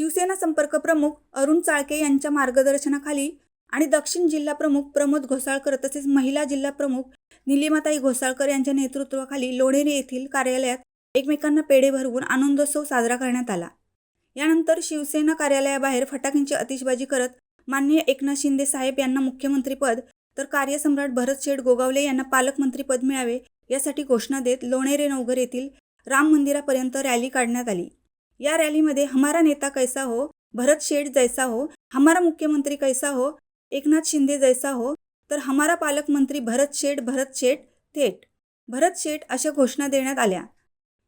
शिवसेना संपर्क प्रमुख अरुण चाळके यांच्या मार्गदर्शनाखाली आणि दक्षिण जिल्हा प्रमुख प्रमोद घोसाळकर तसेच महिला जिल्हा प्रमुख निलिमाताई घोसाळकर यांच्या नेतृत्वाखाली लोणेरे येथील कार्यालयात एकमेकांना पेढे भरवून आनंदोत्सव साजरा करण्यात आला. यानंतर शिवसेना कार्यालयाबाहेर फटाक्यांची आतिषबाजी करत माननीय एकनाथ शिंदे साहेब यांना मुख्यमंत्रीपद तर कार्यसम्राट भरत शेठ गोगावले यांना पालकमंत्रीपद मिळावे यासाठी घोषणा देत लोणेरे नवघर येथील राम मंदिरापर्यंत रॅली काढण्यात आली. या रॅलीमध्ये हमारा नेता कैसा हो भरत शेठ जैसा हो हमारा मुख्यमंत्री कैसा हो एकनाथ शिंदे जैसा हो तर हमारा पालकमंत्री भरत शेठ भरत शेठ थेट. भरत शेठ अशा घोषणा देण्यात आल्या.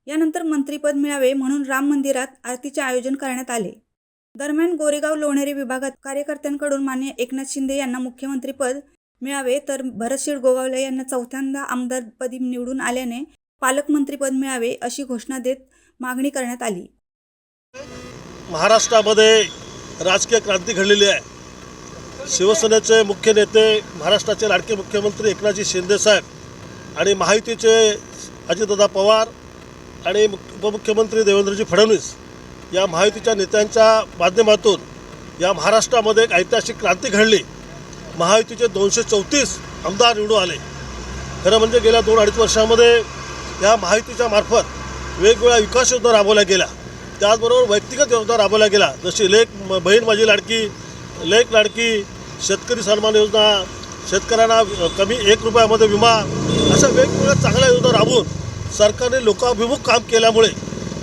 यानंतर मंत्रीपद मिळावे म्हणून राम मंदिरात आरतीचे आयोजन करण्यात आले. दरम्यान गोरेगाव लोणेरे विभागात कार्यकर्त्यांकडून मान्य एकनाथ शिंदे यांना मुख्यमंत्रीपद मिळावे तर भरतशेठ गोगावले यांना चौथ्यांदा आमदारपदी निवडून आल्याने पालकमंत्रीपद मिळावे अशी घोषणा देत मागणी करण्यात आली. महाराष्ट्रामध्ये राजकीय क्रांती घडलेली आहे. शिवसेनेचे मुख्य नेते महाराष्ट्राचे लाडके मुख्यमंत्री एकनाथजी शिंदेसाहेब आणि महायुतीचे अजितदादा पवार आणि उपमुख्यमंत्री देवेंद्रजी फडणवीस या महायुतीच्या नेत्यांच्या माध्यमातून या महाराष्ट्रामध्ये एक ऐतिहासिक क्रांती घडली. महायुतीचे दोनशे चौतीस आमदार निवडून आले. खरं म्हणजे गेल्या दोन अडीच वर्षामध्ये या महायुतीच्या मार्फत वेगवेगळ्या विकास योजना राबवल्या गेल्या. त्याचबरोबर व्यक्तिगत योजना राबवल्या गेल्या जशी लेख बहीण माझी लाडकी लेख लाडकी शेतकरी सन्मान योजना शेतकऱ्यांना कमी एक रुपयामध्ये विमा अशा वेगवेगळ्या चांगल्या योजना राबवून सरकारने लोकाभिमुख काम केल्यामुळे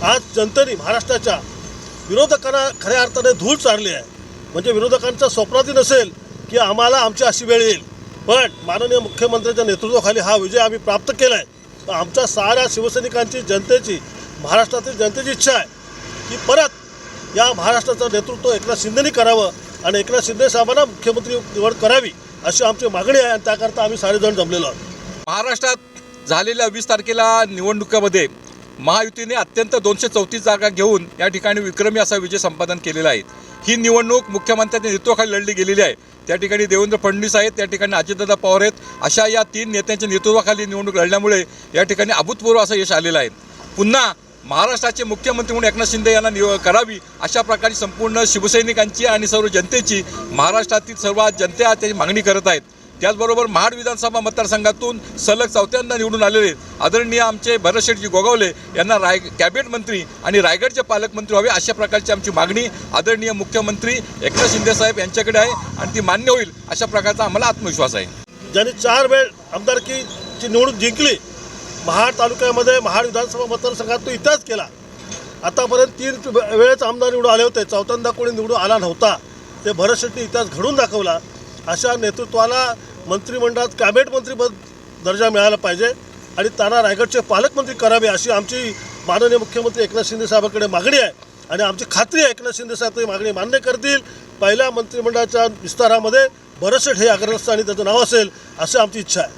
आज जनतेने महाराष्ट्राच्या विरोधकांना खऱ्या अर्थाने धूळ चारली आहे. म्हणजे विरोधकांच्या स्वप्नातही नसेल की आम्हाला आमची अशी वेळ येईल. पण माननीय मुख्यमंत्र्यांच्या नेतृत्वाखाली हा विजय आम्ही प्राप्त केला आहे तर आमच्या साऱ्या शिवसैनिकांची जनतेची महाराष्ट्रातील जनतेची इच्छा आहे. की परत या महाराष्ट्राचं नेतृत्व एकनाथ शिंदेनी करावं आणि एकनाथ शिंदे साहेबांना मुख्यमंत्री निवड करावी अशी आमची मागणी आहे आणि त्याकरता आम्ही सारेजण जमलेलो आहोत. महाराष्ट्रात झालेल्या वीस तारखेला निवडणुकीमध्ये महायुतीने अत्यंत दोनशे चौतीस जागा घेऊन या ठिकाणी विक्रमी असा विजय संपादन केलेला आहे. ही निवडणूक मुख्यमंत्र्यांच्या नेतृत्वाखाली लढली गेलेली आहे. त्या ठिकाणी देवेंद्र फडणवीस आहेत त्या ठिकाणी अजितदादा पवार आहेत. अशा या तीन नेत्यांच्या नेतृत्वाखाली निवडणूक लढल्यामुळे या ठिकाणी अभूतपूर्व असं यश आलेलं आहे. पुन्हा महाराष्ट्राचे मुख्यमंत्री म्हणून एकनाथ शिंदे यांना निव करावी अशा प्रकारे संपूर्ण शिवसैनिकांची आणि सर्व जनतेची महाराष्ट्रातील सर्व जनते त्याची मागणी करत आहेत. त्याचबरोबर महाड विधानसभा मतदारसंघातून सलग चौथ्यांदा निवडून आलेले आदरणीय आमचे भरतशेठजी गोगावले यांना राय कॅबिनेट मंत्री आणि रायगडचे पालकमंत्री व्हावे अशा प्रकारची आमची मागणी आदरणीय मुख्यमंत्री एकनाथ शिंदेसाहेब यांच्याकडे आहे आणि ती मान्य होईल अशा प्रकारचा आम्हाला आत्मविश्वास आहे. ज्यांनी चार वेळ आमदारकीची निवडणूक जिंकली महाड तालुक्यामध्ये महाड विधानसभा मतदारसंघात तो इतिहास केला. आतापर्यंत तीन वेळेस आमदार निवडून आले होते. चौथ्यांदा कोणी निवडून आला नव्हता. ते भरत शेट्टी इतिहास घडून दाखवला. अशा नेतृत्वाला मंत्रिमंडळात कॅबिनेट मंत्रीपद दर्जा मिळाला पाहिजे आणि त्यांना रायगडचे पालकमंत्री करावे अशी आमची माननीय मुख्यमंत्री एकनाथ शिंदे साहेबांकडे मागणी आहे आणि आमची खात्री आहे एकनाथ शिंदे साहेब ती मागणी मान्य करतील. पहिल्या मंत्रिमंडळाच्या विस्तारामध्ये भरतशेठ हे अग्रस्थानी त्याचं नाव असेल अशी आमची इच्छा आहे.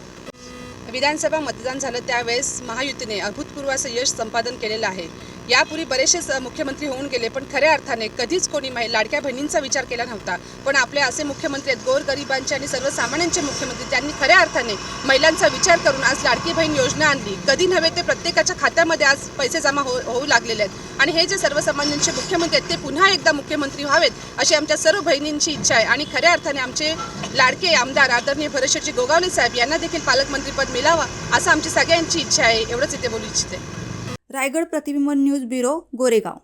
विधानसभा मतदान झालं त्यावेळेस महायुतीने अभूतपूर्व असं यश संपादन केलेलं आहे. यापूर्वी बरेचसेच मुख्यमंत्री होऊन गेले पण खऱ्या अर्थाने कधीच कोणी माहि लाडक्या बहिणींचा विचार केला नव्हता. पण आपले असे मुख्यमंत्री आहेत गोरगरिबांचे आणि सर्वसामान्यांचे मुख्यमंत्री त्यांनी खऱ्या अर्थाने महिलांचा विचार करून आज लाडकी बहीण योजना आणली. कधी नव्हे ते प्रत्येकाच्या खात्यामध्ये आज पैसे जमा हो होऊ लागलेले आहेत. आणि हे जे सर्वसामान्यांचे मुख्यमंत्री आहेत ते पुन्हा एकदा मुख्यमंत्री व्हावेत अशी आमच्या सर्व बहिणींची इच्छा आहे. आणि खऱ्या अर्थाने आमचे लाडके आमदार आदरणीय भरशेटजी गोगावले साहेब यांना देखील पालकमंत्रीपद मिळावा असं आमची सगळ्यांची इच्छा आहे. एवढंच इथे बोलू इच्छिते. रायगड प्रतिबिंब न्यूज ब्युरो गोरेगाव.